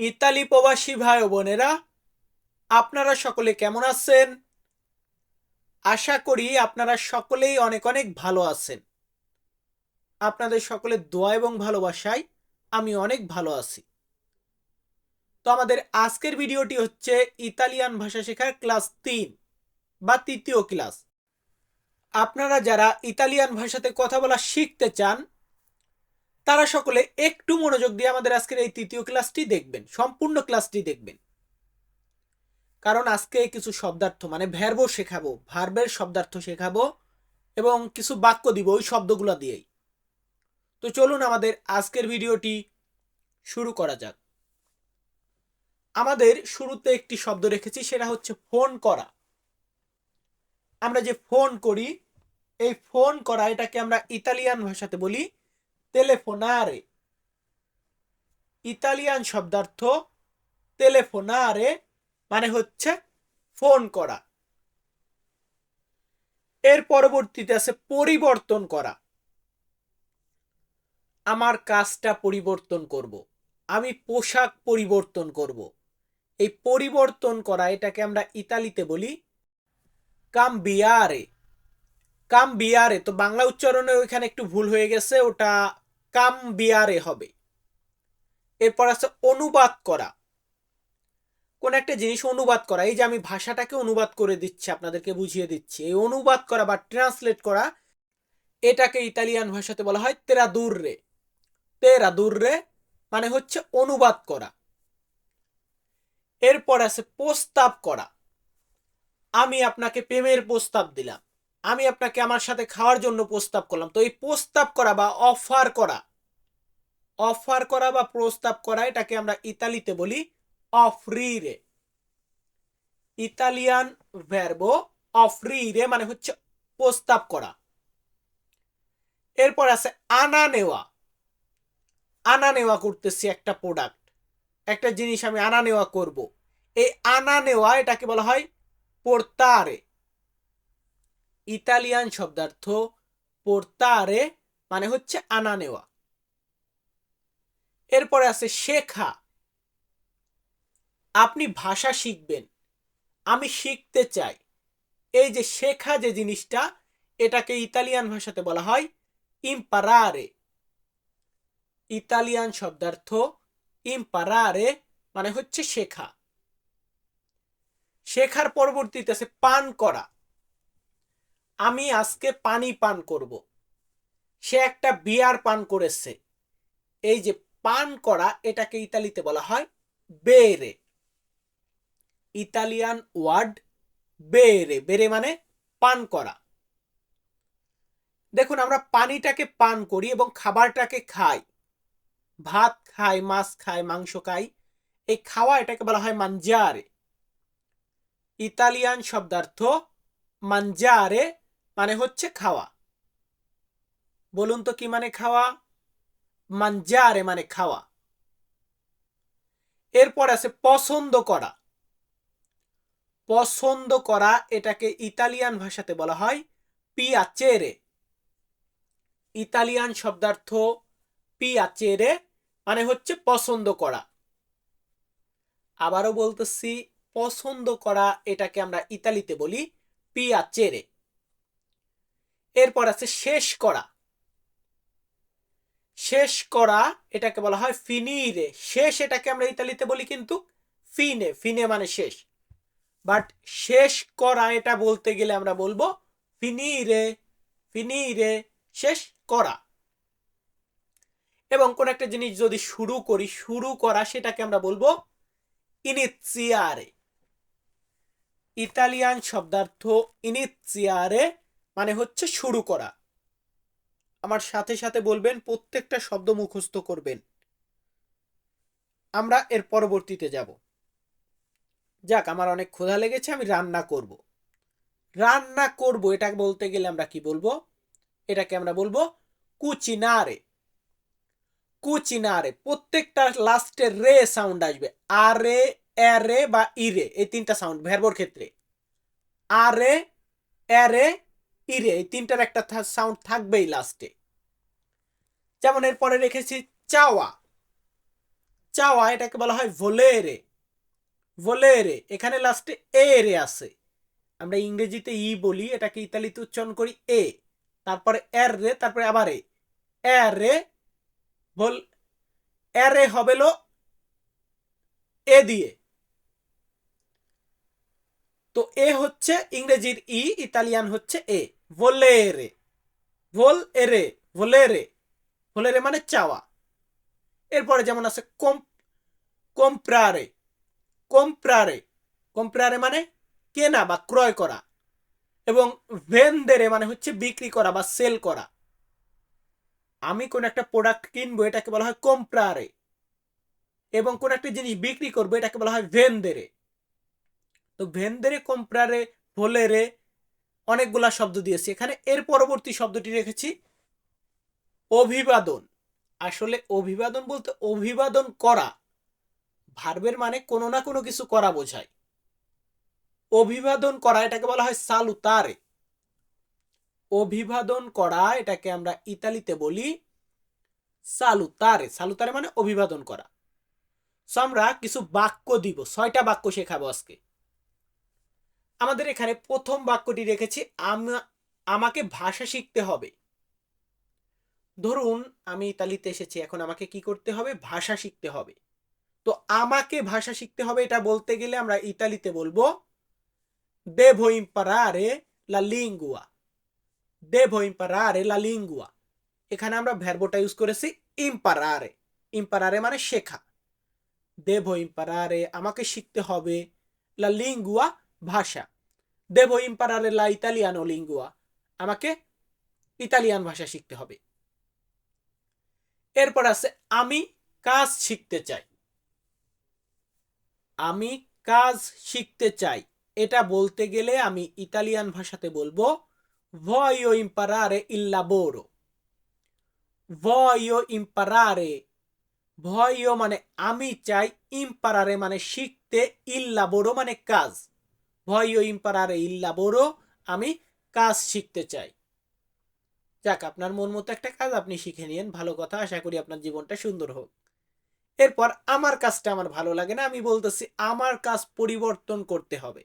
Italy প্রবাসী ভাই বোনেরা, আপনারা সকলে কেমন আছেন? আশা করি আপনারা সকলেই অনেক অনেক ভালো আছেন। আপনাদের সকলের দোয়া এবং ভালোবাসায় আমি অনেক ভালো আছি। তো আমাদের আজকের ভিডিওটি হচ্ছে ইতালিয়ান ভাষা শেখার ক্লাস তিন বা তৃতীয় ক্লাস। আপনারা যারা ইতালিয়ান ভাষাতে কথা বলা শিখতে চান তারা সকলে একটু মনোযোগ দিয়ে আমাদের আজকের এই তৃতীয় ক্লাসটি দেখবেন, সম্পূর্ণ ক্লাসটি দেখবেন। কারণ আজকে কিছু শব্দার্থ মানে ভ্যারবো শেখাবো ভার্বের শব্দার্থ শেখাবো এবং কিছু বাক্য দিব ওই শব্দগুলো দিয়েই। তো চলুন আমাদের আজকের ভিডিওটি শুরু করা যাক। আমাদের শুরুতে একটি শব্দ রেখেছি, সেটা হচ্ছে ফোন করা। আমরা যে ফোন করি, এই ফোন করা এটাকে আমরা ইতালিয়ান ভাষাতে বলি telefonare. ইতালিয়ান শব্দার্থ টেলেফোনারে মানে হচ্ছে ফোন করা। এর পরবর্তীতে আছে পরিবর্তন করা। আমার কাজটা পরিবর্তন করব। আমি পোশাক পরিবর্তন করব। এই পরিবর্তন করা, এটাকে আমরা ইতালিতে বলি কামবিয়ারে কাম বিয়ারে তো বাংলা উচ্চারণে ওইখানে একটু ভুল হয়ে গেছে, ওটা কাম বিয়ারে হবে। এরপর আছে অনুবাদ করা। কোন একটা জিনিস অনুবাদ করা, এই যে আমি ভাষাটাকে অনুবাদ করে দিচ্ছি, আপনাদেরকে বুঝিয়ে দিচ্ছি। এই অনুবাদ করা বা ট্রান্সলেট করা, এটাকে ইতালিয়ান ভাষাতে বলা হয় তেরা দূররে তেরা দূররে মানে হচ্ছে অনুবাদ করা। এরপর আছে প্রস্তাব করা। আমি আপনাকে প্রেমের প্রস্তাব দিলাম। আমি আপনাকে আমার সাথে খাওয়ার জন্য প্রস্তাব করলাম। তো এই প্রস্তাব করা বা অফার করা অফার করা বা প্রস্তাব করা, এটাকে আমরা ইতালিতে বলি অফরিরে ইতালিয়ান ভ্যারবো অফরিরে মানে হচ্ছে প্রস্তাব করা। এরপর আছে আনা নেওয়া। আনা নেওয়া করতেছি একটা প্রোডাক্ট একটা জিনিস আমি আনা নেওয়া করব। এই আনা নেওয়া এটাকে বলা হয় পোর্তারে ইতালিয়ান শব্দার্থ পোর্তারে মানে হচ্ছে আনা নেওয়া। এরপরে আছে শেখা। আপনি ভাষা শিখবেন, আমি শিখতে চাই। এই যে শেখা যে জিনিসটা, এটাকে ইতালিয়ান ভাষাতে বলা হয় ইম্পারারে ইতালিয়ান শব্দার্থ ইম্পারারে মানে হচ্ছে শেখা। শেখার পরবর্তীতে আছে পান করা। আমি আজকে পানি পান করব। সে একটা বিয়ার পান করেছে। এই যে পান করা, এটাকে ইতালিতে বলা হয় বেরে। ইতালিয়ান ওয়ার্ড বেরে। বেরে মানে পান করা। দেখুন, আমরা পানিটাকে পান করি এবং খাবারটাকে খাই। ভাত খাই, মাছ খাই, মাংস খাই, এই খাওয়া এটাকে বলা হয় মাঞ্জারে ইতালিয়ান শব্দার্থ মাঞ্জারে মানে হচ্ছে খাওয়া। বলুন তো কি মানে খাওয়া? মাঞ্জারে মানে খাওয়া। এরপর আছে পছন্দ করা। পছন্দ করা এটাকে ইতালিয়ান ভাষাতে বলা হয় পিয়াচেরে ইতালিয়ান শব্দার্থ পিয়াচেরে মানে হচ্ছে পছন্দ করা। আবারও বলতেছি, পছন্দ করা এটাকে আমরা ইতালিতে বলি পিয়াচেরে এরপর আছে শেষ করা। শেষ করা এটাকে বলা হয় ফিনিরে। শেষ এটাকে আমরা ইতালিতে বলি কিন্তু ফিনে। ফিনে মানে শেষ। বাট শেষ করা এটা বলতে গেলে আমরা বলব ফিনিরে। ফিনিরে শেষ করা। এবং কোন একটা জিনিস যদি শুরু করি, শুরু করা সেটাকে আমরা বলব ইনিচিয়ারে ইতালিয়ান শব্দার্থ ইনিচিয়ারে মানে হচ্ছে শুরু করা। আমার সাথে সাথে বলবেন, প্রত্যেকটা শব্দ মুখস্থ করবেন। আমরা এর পরবর্তীতে যাব। যাক, আমার অনেক ক্ষুধা লেগেছে, আমি রান্না করব। রান্না করব, এটা বলতে গেলে আমরা কি বলব? এটাকে আমরা বলব কুচিনারে। কুচিনারে, প্রত্যেকটা লাস্টে রে সাউন্ড আসবে। আরে এরে বা ইরে, এই তিনটা সাউন্ড ভ্যারবোর ক্ষেত্রে। আরে এরে ইরে এই তিনটার একটা সাউন্ড থাকবেই লাস্টে যেমন এরপরে রেখেছি চাওয়া। চাওয়া এটাকে বলা হয় ভোলেরে ভোলেরে এখানে লাস্টে এ রে আছে। আমরা ইংরেজিতে ই বলি, এটাকে ইতালিতে উচ্চারণ করি এ। তারপরে এর রে, তারপরে আবার এ। রে ভোল এর রে হবে লো এ দিয়ে। তো এ হচ্ছে ইংরেজির ই, ইতালিয়ান হচ্ছে এ। ভোলেরে ভোল এরে ভোলেরে ভোলেরে মানে চাওয়া। এরপরে যেমন আছে কম কম্প্রারে কম্প্রারে কম্প্রারে মানে কেনা বা ক্রয় করা। এবং ভেন্দেরে মানে হচ্ছে বিক্রি করা বা সেল করা। আমি কোন একটা প্রোডাক্ট কিনবো, এটাকে বলা হয় কম্প্রারে এবং কোন একটা জিনিস বিক্রি করব, এটাকে বলা হয় ভেন্দেরে তো ভেন্দেরে কম্প্রারে ভোলেরে অনেকগুলা শব্দ দিয়েছি। এখানে এর পরবর্তী শব্দটি রেখেছি, অভিবাদন। আসলে অভিবাদন বলতে অভিবাদন করা, ভার্বের মানে কোনো না কোনো কিছু করা বোঝায়। অভিবাদন করা, এটাকে বলা হয় সালু সালুতারে। অভিবাদন করা, এটাকে আমরা ইতালিতে বলি সালুতারে। সালুতারে মানে অভিবাদন করা। সো আমরা কিছু বাক্য দিব, ছয়টা বাক্য শেখাবো আজকে। আমাদের এখানে প্রথম বাক্যটি রেখেছি, আম- আমাকে ভাষা শিখতে হবে। ধরুন, আমি ইতালিতে এসেছি, এখন আমাকে কি করতে হবে? ভাষা শিখতে হবে। তো আমাকে ভাষা শিখতে হবে এটা বলতে গেলে আমরা ইতালিতে বলব দেভো ইম্পারারে লা লিঙ্গুয়া দেভো ইম্পারারে লা লিঙ্গুয়া এখানে আমরা ভ্যারবোটা ইউজ করেছি ইম্পারারে ইম্পারারে মানে শেখা। দেভো ইম্পারারে আমাকে শিখতে হবে লা লিঙ্গুয়া ভাষা। দেভো ইম্পারারে লা ইতালিয়ানো লিঙ্গুয়া। আমাকে ইতালিয়ান ভাষা শিখতে হবে। এরপর আছে, আমি কাজ শিখতে চাই। আমি কাজ শিখতে চাই। এটা বলতে গেলে আমি ইতালিয়ান ভাষাতে বলব, voglio imparare il lavoro. Voglio imparare. Voglio মানে আমি চাই ইম্পারারে মানে শিখতে il lavoro মানে কাজ voglio imparare il lavoro আমি কাজ শিখতে চাই। যাক, আপনার মন মতো একটা কাজ আপনি শিখে নিন ভালো কথা, আশা করি আপনার জীবনটা সুন্দর হোক। এরপর আমার কাজটা আমার ভালো লাগে না, আমি বলতেছি আমার কাজ পরিবর্তন করতে হবে।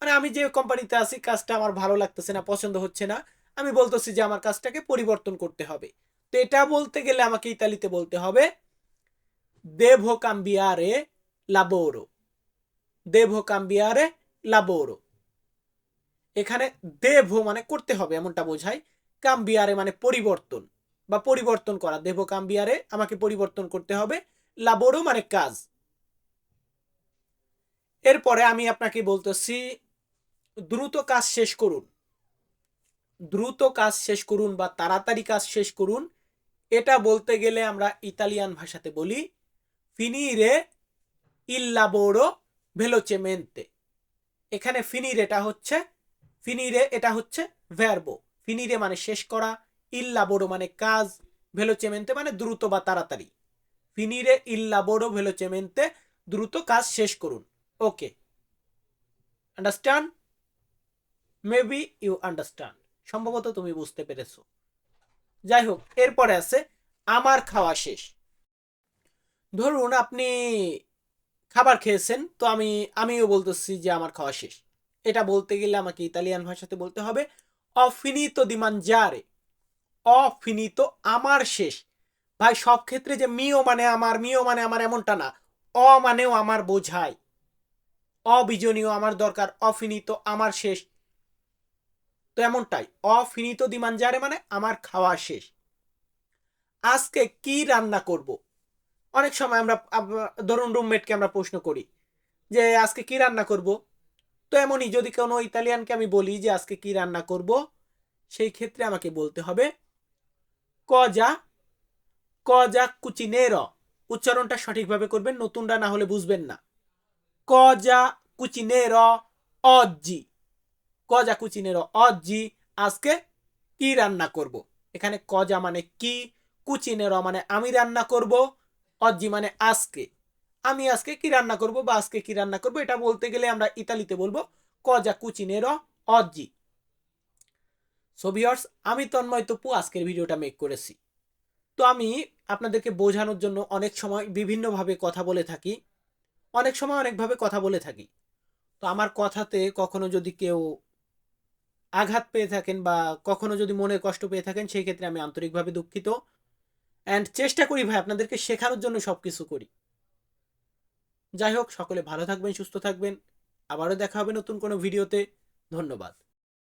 মানে আমি যে কোম্পানিতে আছি, কাজটা আমার ভালো লাগতেছে না, পছন্দ হচ্ছে না, আমি বলতেছি যে আমার কাজটাকে পরিবর্তন করতে হবে। তো এটা বলতে গেলে আমাকে ইতালিতে বলতে হবে, দেভো কাম্বিয়ারে লাবোরো। দেভো কাম্বিয়ারে লাবোরো। এখানে দেভো মানে করতে হবে এমনটা বোঝায়, কাম্বিয়ারে মানে পরিবর্তন বা পরিবর্তন করা। দেব কাম্বিয়ারে আমাকে পরিবর্তন করতে হবে, লাবোরো মানে কাজ। এরপরে আমি আপনাকে বলতেছি, দ্রুত কাজ শেষ করুন। দ্রুত কাজ শেষ করুন বা তাড়াতাড়ি কাজ শেষ করুন, এটা বলতে গেলে আমরা ইতালিয়ান ভাষাতে বলি ফিনিরে ইল লাবোরো ভেলোচেমেন্তে এখানে ফিনির এটা হচ্ছে ফিনিরে এটা হচ্ছে ভ্যারবো ফিনিরে মানে শেষ করা ইল্লাবোরো মানে কাজ ভেলোচেমেন্তে মানে দ্রুত বা তাড়াতাড়ি. ফিনিরে ইল্লাবোরো ভেলোচেমেন্তে দ্রুত কাজ শেষ করুন। Okay understand maybe you understand সম্ভবত তুমি বুঝতে পেরেছ। যাই হোক এরপরে আছে, আমার খাওয়া শেষ। ধরুন আপনি খাবার খেয়েছেন, তো আমি, আমিও বলতেছি যে আমার খাওয়া শেষ। এটা বলতে গেলে আমাকে ইতালিয়ান ভাষাতে বলতে হবে, অফিনিত দি mangiare অফিনিত আমার শেষ। ভাই, সব ক্ষেত্রে যে মিও মানে আমার, মিও মানে আমার এমনটা না। অ মানেও আমার বোঝায় অবিজনীয় আমার দরকার, অফিনিত আমার শেষ। তো এমনটাই, অফিনিত দি mangiare মানে আমার খাওয়া শেষ। আজকে কি রান্না করব? অনেক সময় আমরা ধরুন রুমমেটকে আমরা প্রশ্ন করি যে, আজকে কি রান্না করব? তো এমনই যদি কোনো ইতালিয়ানকে আমি বলি যে, আজকে কি রান্না করব? সেই ক্ষেত্রে আমাকে বলতে হবে ক যা ক কজা কজা কুচিনের উচ্চারণটা সঠিকভাবে করবেন, নতুনরা না হলে বুঝবেন না। ক যা কজা কুচিনের অজ্জি কজা কুচিনের অজ্জি আজকে কি রান্না করব? এখানে কজা মানে কি কুচিনের মানে আমি রান্না করব অজ্জি মানে আজকে। আমি আজকে কি রান্না করব বা আজকে কি রান্না করব, এটা বলতে গেলে আমরা ইতালিতে বলব কজা কুচিনেরো অজ্জি। সো ভিউয়ার্স আমি তন্ময় তপু, আজকের ভিডিওটা মেক করেছি। তো আমি আপনাদেরকে বোঝানোর জন্য অনেক সময় বিভিন্নভাবে কথা বলে থাকি। অনেক সময় অনেকভাবে কথা বলে থাকি। তো আমার কথাতে কখনো যদি কেউ আঘাত পেয়ে থাকেন বা কখনো যদি মনে কষ্ট পেয়ে থাকেন, সেই ক্ষেত্রে আমি আন্তরিকভাবে দুঃখিত। অ্যান্ড চেষ্টা করি ভাই আপনাদেরকে শেখানোর জন্য সব কিছু করি। যাই হোক, সকলে ভালো থাকবেন, সুস্থ থাকবেন। আবারও দেখা হবে নতুন কোনো ভিডিওতে। ধন্যবাদ।